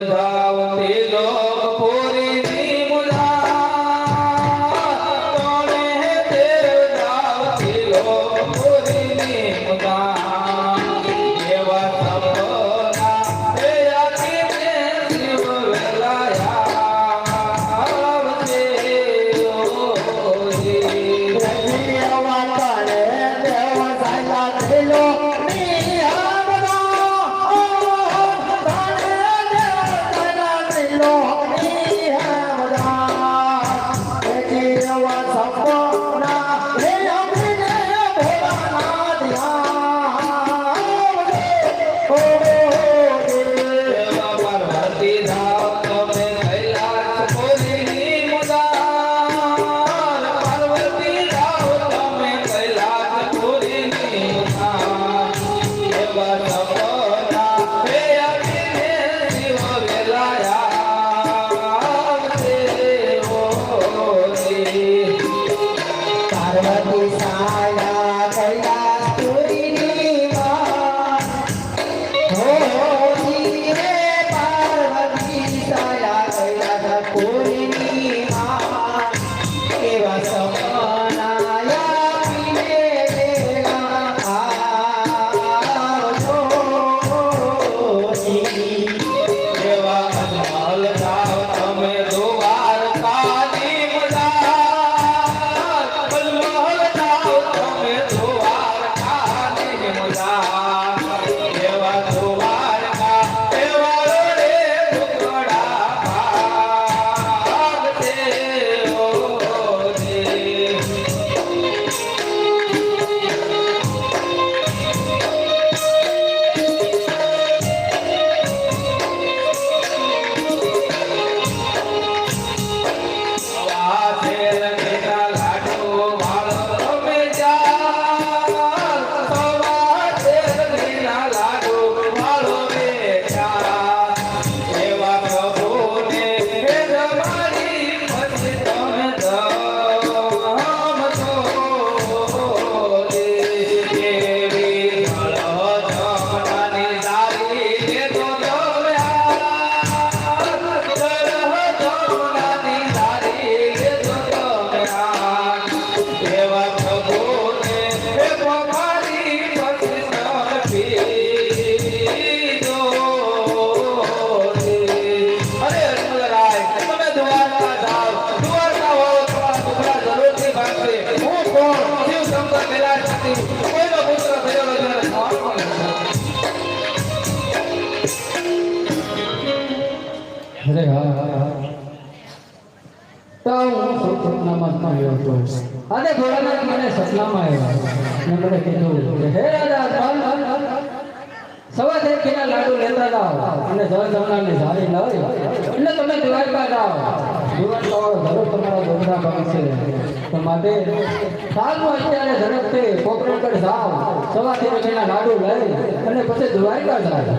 来 রে સપનામાં આવ્યો હતો અને ભોળાનાથ મને સપનામાં આવ્યો મેં મને કીધું હે રાજા સવા થઈ કિના લાડુ લેતા જાઓ અને જળ જમણાને ઝાડી લાવી. એટલે તમે દ્વારકા જાઓ. જીવન તમારો ધરો તમારા ગોગના ભાગ છે. તો માટે કાલમાં અત્યારે ઝડપથી કોપરેટ જાઓ. સવા થઈ કિના લાડુ લઈ અને પછી દ્વારકા જાઓ.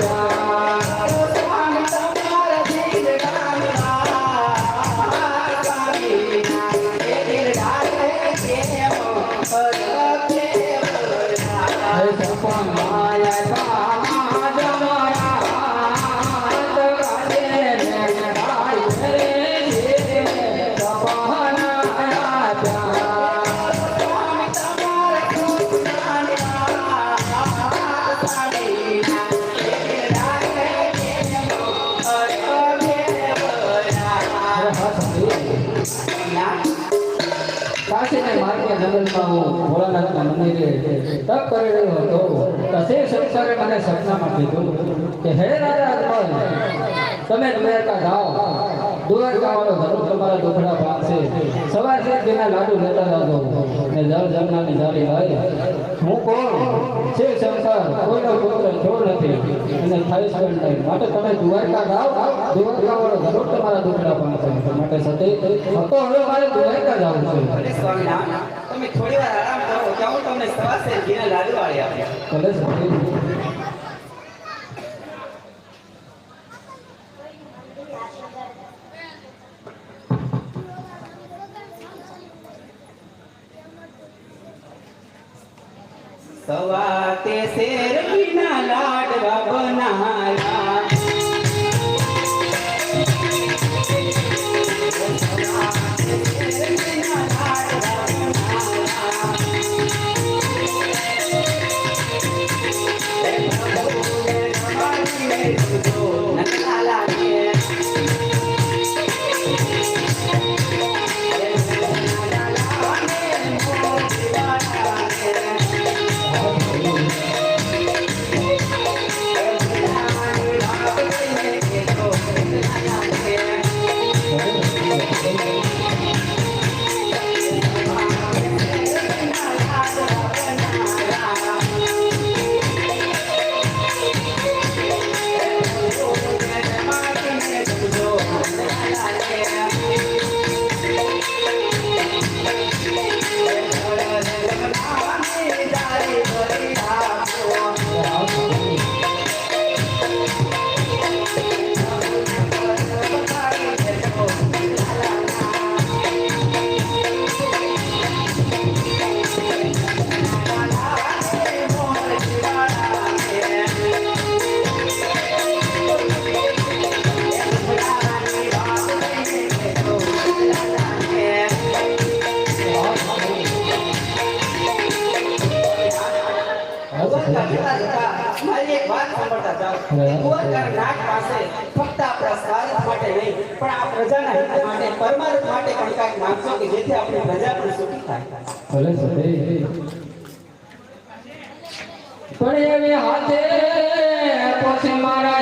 Yeah. કાશીને માર્ગે જંગલમાં હું ભોળાનાથના મંદિરે તપ કરી રહ્યો હતો. તસે શંકરે મને સપનામાં કીધું કે, હે રાજા અકબર, તમે દ્વારકા જાઓ. દ્વારકા વાળો ધર્મ તમારા દુખડા પાસે સવારથી તેના લાડુ લેતા જાજો. ને જળ જમનાની જાળી હોય હું કોણ? શિવ શંકર કોઈનો પુત્ર જો નથી. અને થાય છે નહીં માટે તમે દ્વારકા જાઓ દ્વારકા વાળો ઘરો તમારા દુખડા પામશે માટે સતે હતો હવે મારે દ્વારકા જવું છે. અરે તમે થોડી વાર આરામ કરો કે હું તમને સવાસે ઘીને લાડુ વાળી આપ્યા ભલે સતી સવાતે Hi. Hi. નહીં, પણ આ પ્રજાના માટે, પરમાર્થ માટે પણ કાંઈક કે જેથી આપણી પ્રજા પણ સુખી થાય. ભલે પણ હાથે પછી મારા